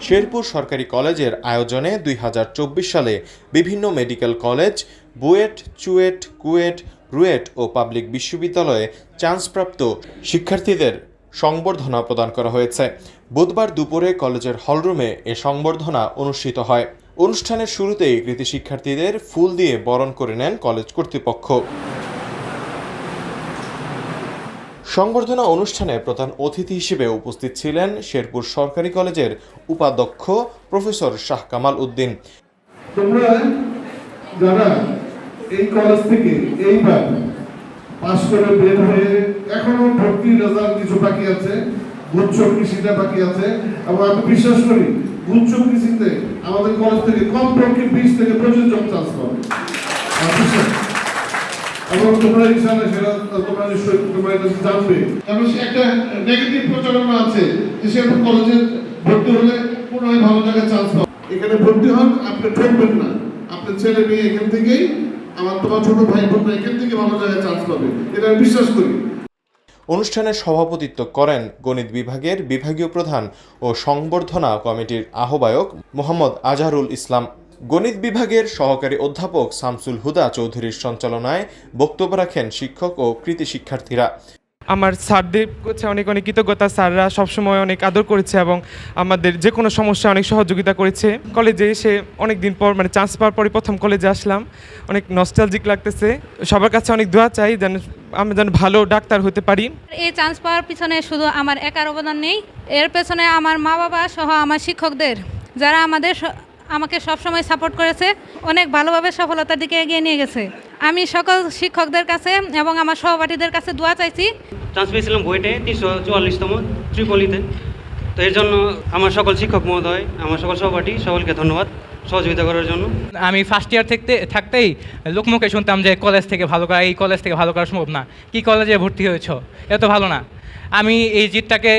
শেরপুর সরকারি কলেজের আয়োজনে দুই হাজার চব্বিশ সালে বিভিন্ন মেডিকেল কলেজ, বুয়েট, চুয়েট, কুয়েট, রুয়েট ও পাবলিক বিশ্ববিদ্যালয়ে চান্সপ্রাপ্ত শিক্ষার্থীদের সংবর্ধনা প্রদান করা হয়েছে। বুধবার দুপুরে কলেজের হলরুমে এ সংবর্ধনা অনুষ্ঠিত হয়। অনুষ্ঠানের শুরুতেই কৃতি শিক্ষার্থীদের ফুল দিয়ে বরণ করে নেন কলেজ কর্তৃপক্ষ। সংবর্ধনা অনুষ্ঠানে প্রধান অতিথি হিসেবে উপস্থিত ছিলেন শেরপুর সরকারি কলেজের উপাধ্যক্ষ প্রফেসর শাহ কামাল উদ্দিন তোমরা যারা এই কলেজ থেকে এইবার পাশ করে বের হয়ে এখনও ভর্তির রেজাল্ট কিছু বাকি আছে গুচ্ছ কৃষিটা বাকি আছে, এবং আমি বিশ্বাস করি গুচ্ছ কৃষিতে আমাদের কলেজ থেকে বিশ থেকে জন বিশ্বাস। এবং তোমরা সেটা তোমরা নিশ্চয়ই তোমরা এটা জানবে। এবং সে একটা নেগেটিভ প্রচারণা আছে যে সেরকম কলেজে ভর্তি হলে হয় ভালো জায়গায় চান্স পাবে। এখানে ভর্তি হন আপনি ঠকবেন না। আপনার ছেলে মেয়ে এখান থেকেই আমার তোমার ছোট ভাই বোনরা এখান থেকে ভালো জায়গায় চান্স পাবে। এটা আমি বিশ্বাস করি। অনুষ্ঠানে সভাপতিত্ব করেন গণিত বিভাগের বিভাগীয় প্রধান ও সংবর্ধনা কমিটির আহ্বায়ক মোহাম্মদ আজহারুল ইসলাম গণিত বিভাগের সহকারী অধ্যাপক শামসুল হুদা চৌধুরীর সঞ্চালনায় বক্তব্য রাখেন শিক্ষক ও কৃতি শিক্ষার্থীরা। আমার স্যারদের কাছে অনেক অনেক কৃতজ্ঞতা। স্যাররা সবসময় অনেক আদর করেছে এবং আমাদের যে কোনো সমস্যা অনেক সহযোগিতা করেছে। কলেজে এসে অনেক দিন পর মানে চান্স পাওয়ার পরে প্রথম কলেজে আসলাম। অনেক নস্টালজিক লাগতেছে। সবার কাছে অনেক দোয়া চাই যেন আমি যেন ভালো ডাক্তার হতে পারি। এই চান্স পাওয়ার পিছনে শুধু আমার একার অবদান নেই। এর পেছনে আমার মা বাবা সহ আমার শিক্ষকদের যারা আমাদের আমাকে সবসময় সাপোর্ট করেছে অনেক ভালোভাবে সফলতার দিকে এগিয়ে নিয়ে গেছে। আমি সকল শিক্ষকদের কাছে এবং আমার সহপাঠীদের কাছে দোয়া চাইছি। চান্স পেয়েছিলাম বুয়েটে তিনশো চুয়াল্লিশতম ত্রিপলিতে। তো এর জন্য আমার সকল শিক্ষক মহোদয় আমার সকল সহপাঠী সকলকে ধন্যবাদ সহযোগিতা করার জন্য। আমি ফার্স্ট ইয়ার থাকতে থাকতেই লোকমুখে শুনতাম যে কলেজ থেকে ভালো করা এই কলেজ থেকে ভালো করা সম্ভব না। কি কলেজে ভর্তি হয়েছ? এত ভালো না। আমি এই জিতটাকে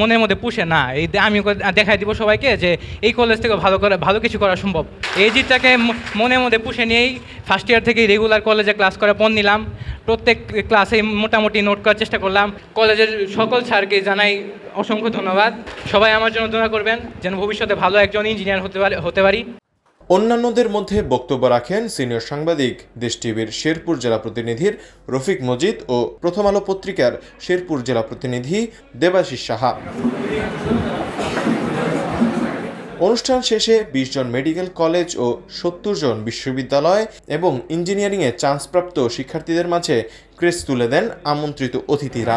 মনের মধ্যে পুষে না, এই আমি দেখাই দিব সবাইকে যে এই কলেজ থেকে ভালো করে ভালো কিছু করা সম্ভব। এই জিতটাকে মনের মধ্যে পুষে নিয়েই ফার্স্ট ইয়ার থেকে রেগুলার কলেজে ক্লাস করা পণ নিলাম। প্রত্যেক ক্লাসে মোটামুটি নোট করার চেষ্টা করলাম। কলেজের সকল স্যারকে জানাই অসংখ্য ধন্যবাদ। সবাই আমার জন্য দোয়া করবেন, যেন ভবিষ্যতে ভালো একজন ইঞ্জিনিয়ার হতে পারে হতে পারি। অন্যান্যদের মধ্যে বক্তব্য রাখেন সিনিয়র সাংবাদিক, দেশ টিভির শেরপুর জেলা প্রতিনিধির রফিক মজিদ ও প্রথম আলো পত্রিকার শেরপুর জেলা প্রতিনিধি দেবাশিস সাহা। অনুষ্ঠান শেষে বিশ জন মেডিকেল কলেজ ও সত্তর জন বিশ্ববিদ্যালয় এবং ইঞ্জিনিয়ারিংয়ে চান্সপ্রাপ্ত শিক্ষার্থীদের মাঝে ক্রেস তুলে দেন আমন্ত্রিত অতিথিরা।